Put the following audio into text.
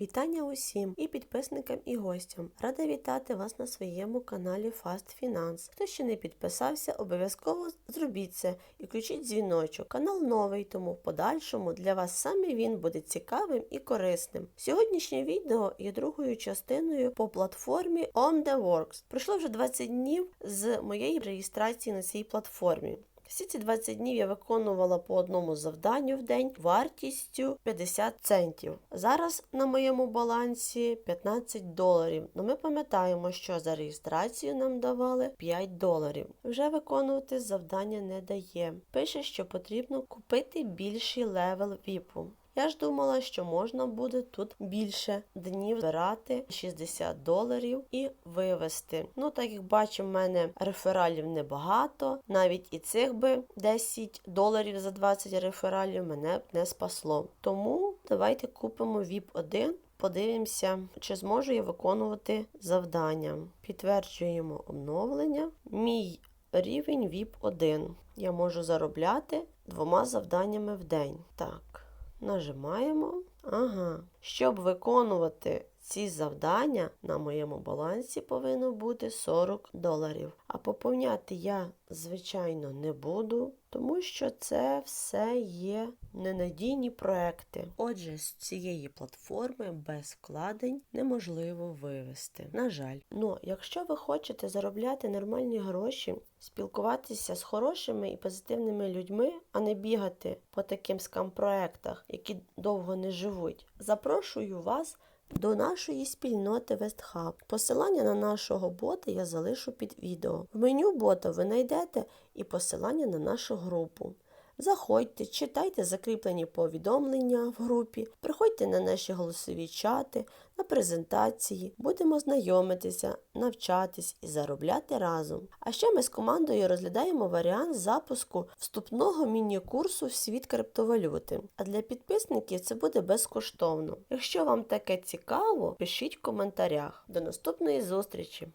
Вітання усім і підписникам, і гостям. Рада вітати вас на своєму каналі Fast Finance. Хто ще не підписався, обов'язково зробіть це і включіть дзвіночок. Канал новий, тому в подальшому для вас саме він буде цікавим і корисним. Сьогоднішнє відео є другою частиною по платформі OmTheWorks. Пройшло вже 20 днів з моєї реєстрації на цій платформі. Всі ці 20 днів я виконувала по одному завданню в день вартістю 50 центів. Зараз на моєму балансі 15 доларів. Ну ми пам'ятаємо, що за реєстрацію нам давали 5 доларів. Вже виконувати завдання не дає. Пише, що потрібно купити більший левел віпу. Я ж думала, що можна буде тут більше днів збирати 60 доларів і вивести. Ну, так як бачимо, в мене рефералів небагато. Навіть і цих би 10 доларів за 20 рефералів мене б не спасло. Тому давайте купимо VIP 1. Подивимося, чи зможу я виконувати завдання. Підтверджуємо оновлення. Мій рівень VIP 1. Я можу заробляти двома завданнями в день. Так. Нажимаємо. Ага. Щоб виконувати ці завдання, на моєму балансі повинно бути 40 доларів. А поповняти я, звичайно, не буду, тому що це все є ненадійні проекти. Отже, з цієї платформи без вкладень неможливо вивести. На жаль, ну якщо ви хочете заробляти нормальні гроші, спілкуватися з хорошими і позитивними людьми, а не бігати по таким скам-проектах, які довго не живуть, запрошую вас. До нашої спільноти Вестхаб. Посилання на нашого бота я залишу під відео. В меню бота ви знайдете і посилання на нашу групу. Заходьте, читайте закріплені повідомлення в групі, приходьте на наші голосові чати, на презентації, будемо знайомитися, навчатись і заробляти разом. А ще ми з командою розглядаємо варіант запуску вступного міні-курсу в світ криптовалюти. А для підписників це буде безкоштовно. Якщо вам таке цікаво, пишіть в коментарях. До наступної зустрічі!